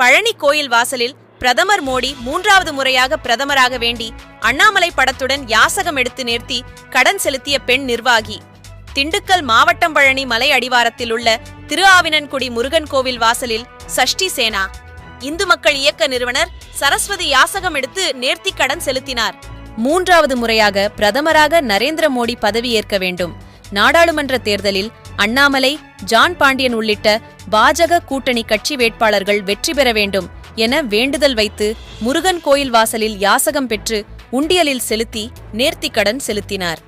பழனி கோயில் வாசலில் பிரதமர் மோடி மூன்றாவது முறையாக பிரதமராக வேண்டி அண்ணாமலை படத்துடன் யாசகம் எடுத்து நிறுத்தி கடன் செலுத்திய பெண் நிர்வாகி. திண்டுக்கல் மாவட்டம் பழனி மலை அடிவாரத்தில் உள்ள திரு ஆவினன்குடி முருகன் கோவில் வாசலில் சஷ்டி சேனா. இந்து மக்கள் இயக்க நிறுவனர் சரஸ்வதி யாசகம் எடுத்து நேர்த்தி கடன் செலுத்தினார். மூன்றாவது முறையாக பிரதமராக நரேந்திர மோடி பதவியேற்க வேண்டும். நாடாளுமன்ற தேர்தலில் அண்ணாமலை ஜான் பாண்டியன் உள்ளிட்ட பாஜக கூட்டணி கட்சி வேட்பாளர்கள் வெற்றி பெற வேண்டும் என வேண்டுதல் வைத்து முருகன் கோயில் வாசலில் யாசகம் பெற்று உண்டியலில் செலுத்தி நேர்த்திக்கடன் செலுத்தினார்.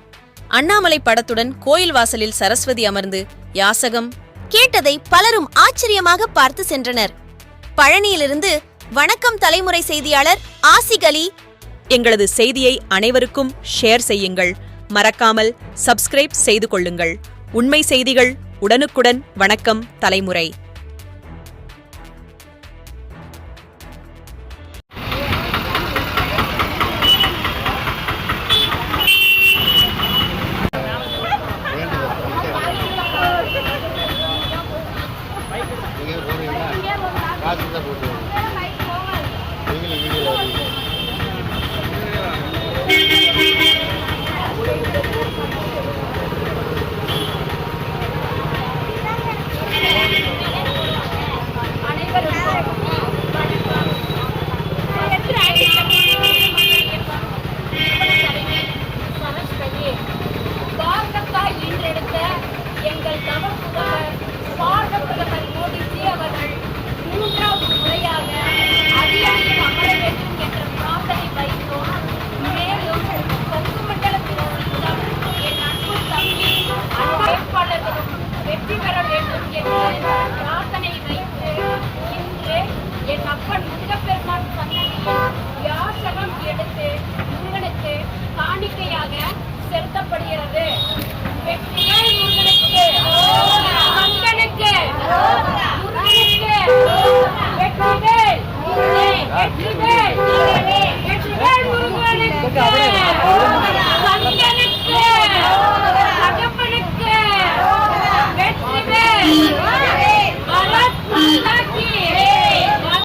அண்ணாமலை படத்துடன் கோயில் வாசலில் சரஸ்வதி அமர்ந்து யாசகம் கேட்டதை பலரும் ஆச்சரியமாக பார்த்து சென்றனர். பழனியிலிருந்து வணக்கம் தலைமுறை செய்தியாளர் ஆசிகலி எங்களது செய்தியை அனைவருக்கும் ஷேர் செய்யுங்கள். மறக்காமல் சப்ஸ்கிரைப் செய்து கொள்ளுங்கள். உண்மை செய்திகள் உடனுக்குடன் வணக்கம் தலைமுறை Thank you. Thank you.